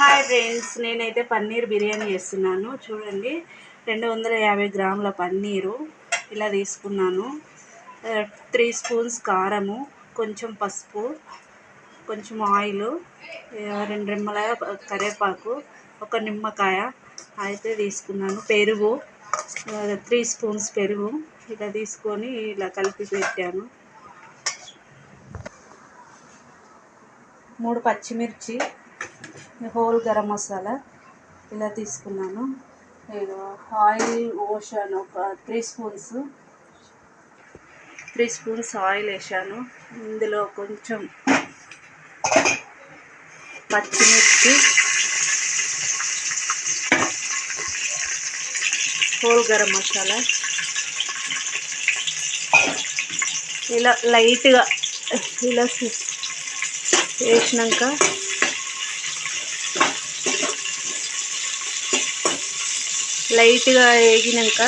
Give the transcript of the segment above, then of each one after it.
Hi friends నేనైతే పన్నీర్ బిర్యానీ చేస్తున్నాను. చూడండి రెండు వందల యాభై గ్రాముల పన్నీరు ఇలా తీసుకున్నాను. త్రీ స్పూన్స్ కారము కొంచెం పసుపు కొంచెం ఆయిల్ రెండు రెమ్మల కరివేపాకు ఒక నిమ్మకాయ అయితే తీసుకున్నాను. పెరుగు త్రీ స్పూన్స్ పెరుగు ఇలా తీసుకొని ఇలా కలిపి పెట్టాను. మూడు పచ్చిమిర్చి హోల్ గరం మసాలా ఇలా తీసుకున్నాను. నేను ఆయిల్ పోసాను. ఒక three spoons three spoons oil వేసాను. ఇందులో కొంచెం పచ్చిమిర్చి హోల్ గరం మసాలా. ఇలా లైట్గా ఇలా వేసినాక లైట్గా వేగినాక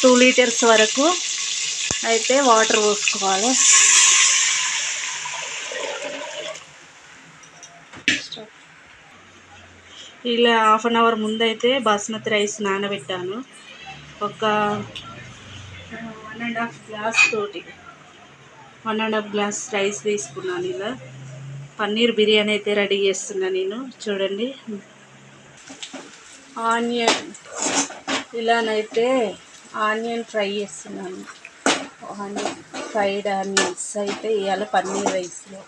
టూ లీటర్స్ వరకు అయితే వాటర్ పోసుకోవాలి. ఇలా హాఫ్ అన్ అవర్ ముందైతే బాస్మతి రైస్ నానబెట్టాను. ఒక వన్ అండ్ హాఫ్ గ్లాస్ తోటి one and half glass rice తీసుకున్నాను ఇలా. పన్నీర్ బిర్యానీ అయితే రెడీ చేస్తున్నా నేను. చూడండి. ఆనియన్. ఇలానైతే ఆనియన్ ఫ్రై చేస్తున్నాను. Onion fried onions. అయితే ఇవాళ పన్నీర్ రైస్లో.